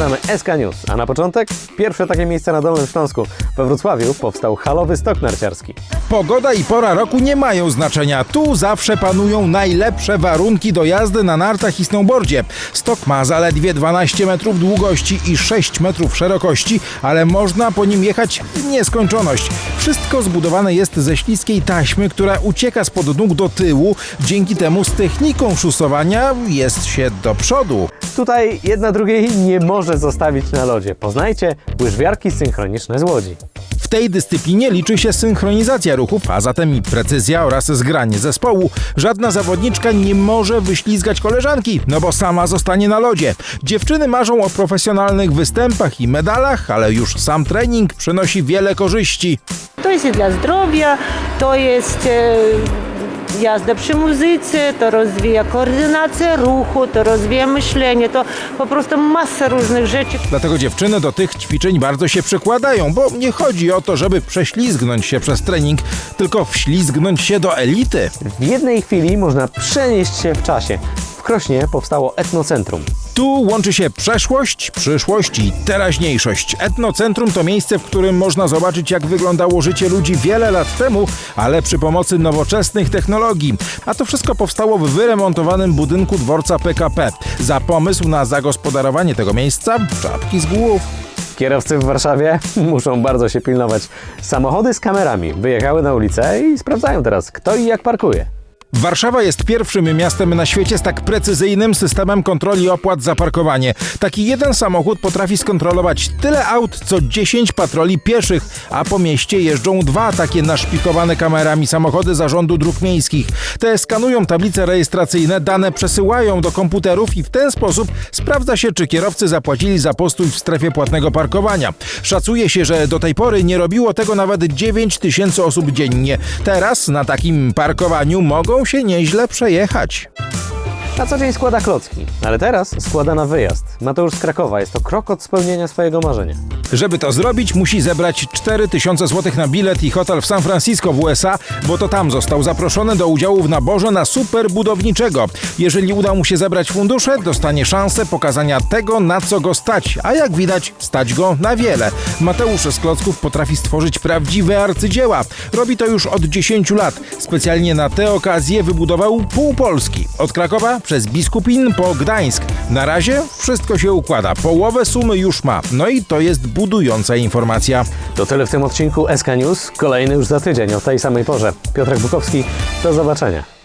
Zaczynamy SK News, a na początek pierwsze takie miejsce na Dolnym Śląsku. We Wrocławiu powstał halowy stok narciarski. Pogoda i pora roku nie mają znaczenia. Tu zawsze panują najlepsze warunki do jazdy na nartach i snowboardzie. Stok ma zaledwie 12 metrów długości i 6 metrów szerokości, ale można po nim jechać w nieskończoność. Wszystko zbudowane jest ze śliskiej taśmy, która ucieka spod nóg do tyłu. Dzięki temu z techniką szusowania jest się do przodu. Tutaj jedna drugiej nie może zostawić na lodzie. Poznajcie łyżwiarki synchroniczne z Łodzi. W tej dyscyplinie liczy się synchronizacja ruchów, a zatem i precyzja oraz zgranie zespołu. Żadna zawodniczka nie może wyślizgać koleżanki, no bo sama zostanie na lodzie. Dziewczyny marzą o profesjonalnych występach i medalach, ale już sam trening przynosi wiele korzyści. To jest i dla zdrowia, to jest e, jazda przy muzyce, to rozwija koordynację ruchu, to rozwija myślenie, to po prostu masa różnych rzeczy. Dlatego dziewczyny do tych ćwiczeń bardzo się przykładają, bo nie chodzi o to, żeby prześlizgnąć się przez trening, tylko wślizgnąć się do elity. W jednej chwili można przenieść się w czasie. W Krośnie powstało etnocentrum. Tu łączy się przeszłość, przyszłość i teraźniejszość. Etnocentrum to miejsce, w którym można zobaczyć, jak wyglądało życie ludzi wiele lat temu, ale przy pomocy nowoczesnych technologii. A to wszystko powstało w wyremontowanym budynku dworca PKP. Za pomysł na zagospodarowanie tego miejsca czapki z głów. Kierowcy w Warszawie muszą bardzo się pilnować. Samochody z kamerami wyjechały na ulicę i sprawdzają teraz, kto i jak parkuje. Warszawa jest pierwszym miastem na świecie z tak precyzyjnym systemem kontroli opłat za parkowanie. Taki jeden samochód potrafi skontrolować tyle aut, co 10 patroli pieszych, a po mieście jeżdżą dwa takie naszpikowane kamerami samochody Zarządu Dróg Miejskich. Te skanują tablice rejestracyjne, dane przesyłają do komputerów i w ten sposób sprawdza się, czy kierowcy zapłacili za postój w strefie płatnego parkowania. Szacuje się, że do tej pory nie robiło tego nawet 9 tysięcy osób dziennie. Teraz na takim parkowaniu mogą się nieźle przejechać. Na co dzień składa klocki, ale teraz składa na wyjazd. Mateusz z Krakowa jest to krok od spełnienia swojego marzenia. Żeby to zrobić, musi zebrać 4000 zł na bilet i hotel w San Francisco w USA, bo to tam został zaproszony do udziału w naborze na super budowniczego. Jeżeli uda mu się zebrać fundusze, dostanie szansę pokazania tego, na co go stać, a jak widać, stać go na wiele. Mateusz z klocków potrafi stworzyć prawdziwe arcydzieła. Robi to już od 10 lat. Specjalnie na tę okazję wybudował pół Polski. Od Krakowa przez Biskupin po Gdańsk. Na razie wszystko się układa. Połowę sumy już ma. No i to jest budująca informacja. To tyle w tym odcinku SK News. Kolejny już za tydzień o tej samej porze. Piotrek Bukowski, do zobaczenia.